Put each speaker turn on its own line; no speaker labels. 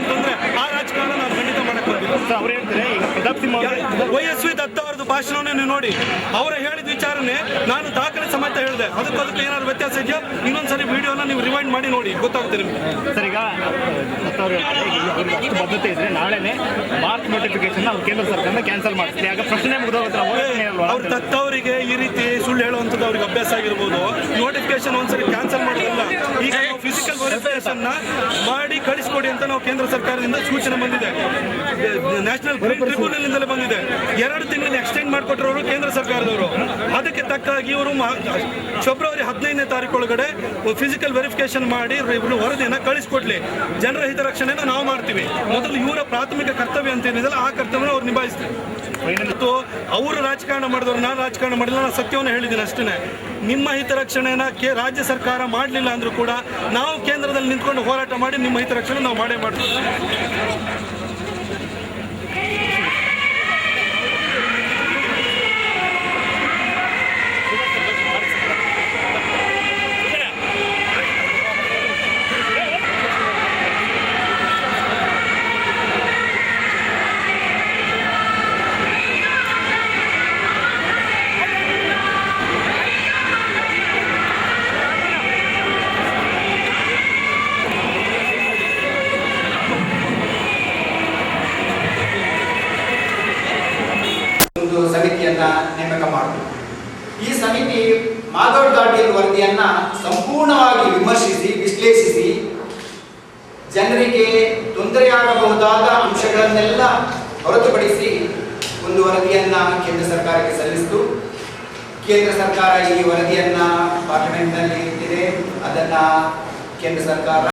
ಅಂತಂದ್ರೆ ಆ ರಾಜಕಾರಣ ನಾವು ಖಂಡಿತ ಮಾಡಕ್ ಅವ್ರು ಹೇಳ್ತಾರೆ Pratap Simha
Y S V Datta ಅವರದ್ದು ಭಾಷಣವನ್ನೇ ನೋಡಿ. ಅವರು ಹೇಳಿದ ವಿಚಾರನೆ ನಾನು ದಾಖಲೆ ಅದಕ್ಕೆ ಅದಕ್ಕೂ ಏನಾದ್ರು ವ್ಯತ್ಯಾಸ ಇದೆಯಾ? ಇನ್ನೊಂದ್ಸರಿ ವಿಡಿಯೋನ ನೀವು ರಿವೈಂಡ್ ಮಾಡಿ ನೋಡಿ. ಗೊತ್ತಾಗುತ್ತೆ ನಿಮಗೆ.
ಸರ್ ಈಗ ಬದ್ಧತೆ ಇದ್ರೆ ನಾಳೆನೇ ಮಾರ್ಕ್ ನೋಟಿಫಿಕೇಶನ್ ಅವ್ರು ಕೇಂದ್ರ ಸರ್ಕಾರ ಕ್ಯಾನ್ಸಲ್ ಮಾಡ್ತೀವಿ ಆಗ ಪ್ರಶ್ನೆ ಮುಗಿದೋಗುತ್ತೆ.
ಅವ್ರು ತತ್ತವರಿಗೆ ಈ ರೀತಿ ಸುಳ್ಳು ಹೇಳುವಂಥದ್ದು ಅವ್ರಿಗೆ ಅಭ್ಯಾಸ ಆಗಿರ್ಬೋದು. ನೋಟಿಫಿಕೇಶನ್ ಒಂದ್ಸರಿ ಕ್ಯಾನ್ಸಲ್ ಮಾಡೋದಿಲ್ಲ ಈಗ ಫಿಸಿಕಲ್ ವೆರಿಫಿಕೇಶನ್ ಮಾಡಿ ಕಳಿಸ್ಕೊಡಿ ಅಂತ ನಾವು ಕೇಂದ್ರ ಸರ್ಕಾರದಿಂದ ಸೂಚನೆ ಬಂದಿದೆ. ನ್ಯಾಷನಲ್ ಟ್ರಿಬ್ಯುನಲ್ ಇಂದಲೇ ಬಂದಿದೆ. ಎರಡು ತಿಂಗಳಲ್ಲಿ ಎಕ್ಸ್ಟೆಂಡ್ ಮಾಡಿಕೊಟ್ಟಿರೋರು ಕೇಂದ್ರ ಸರ್ಕಾರದವರು. ತಕ್ಕಾಗಿ ಇವರು ಫೆಬ್ರವರಿ ಹದಿನೈದನೇ ತಾರೀಕು ಒಳಗಡೆ ಫಿಸಿಕಲ್ ವೆರಿಫಿಕೇಶನ್ ಮಾಡಿ ಇವರು ವರದಿಯನ್ನು ಕಳಿಸ್ಕೊಡ್ಲಿ. ಜನರ ಹಿತರಕ್ಷಣೆನ ನಾವು ಮಾಡ್ತೀವಿ. ಮೊದಲು ಇವರ ಪ್ರಾಥಮಿಕ ಕರ್ತವ್ಯ ಅಂತ ಏನಿದೆ ಆ ಕರ್ತವ್ಯನ ಅವ್ರು ನಿಭಾಯಿಸ್ತೀವಿ ಮತ್ತು ಅವರು ರಾಜಕಾರಣ ಮಾಡಿದವ್ರು, ನಾನು ರಾಜಕಾರಣ ಮಾಡಿಲ್ಲ, ನಾನು ಸತ್ಯವನ್ನು ಹೇಳಿದ್ದೀನಿ ಅಷ್ಟೇ ನಿಮ್ಮ ಹಿತರಕ್ಷಣೆನ ಕೆ ರಾಜ್ಯ ಸರ್ಕಾರ ಮಾಡಲಿಲ್ಲ ಅಂದರೂ ಕೂಡ ನಾವು ಕೇಂದ್ರದಲ್ಲಿ ನಿಂತ್ಕೊಂಡು ಹೋರಾಟ ಮಾಡಿ ನಿಮ್ಮ ಹಿತರಕ್ಷಣೆ ನಾವು ಮಾಡೇ ಮಾಡ್ತೀವಿ.
ಸಮಿತಿಯನ್ನ ನೇಮಕ ಮಾಡಿತು ಈ ಸಮಿತಿ ಮಾಧವ್ ಘಾಟಿಯ ವರದಿಯನ್ನ ಸಂಪೂರ್ಣವಾಗಿ ವಿಮರ್ಶಿಸಿ, ವಿಶ್ಲೇಷಿಸಿ, ಜನರಿಗೆ ತೊಂದರೆಯಾಗಬಹುದಾದ ಅಂಶಗಳನ್ನೆಲ್ಲ ಹೊರತುಪಡಿಸಿ ಒಂದು ವರದಿಯನ್ನ ಕೇಂದ್ರ ಸರ್ಕಾರಕ್ಕೆ ಸಲ್ಲಿಸಿತು. ಕೇಂದ್ರ ಸರ್ಕಾರ ಈ ವರದಿಯನ್ನ ಪಾರ್ಲಿಮೆಂಟ್ನಲ್ಲಿ ಇಟ್ಟಿದೆ. ಅದನ್ನ ಕೇಂದ್ರ ಸರ್ಕಾರ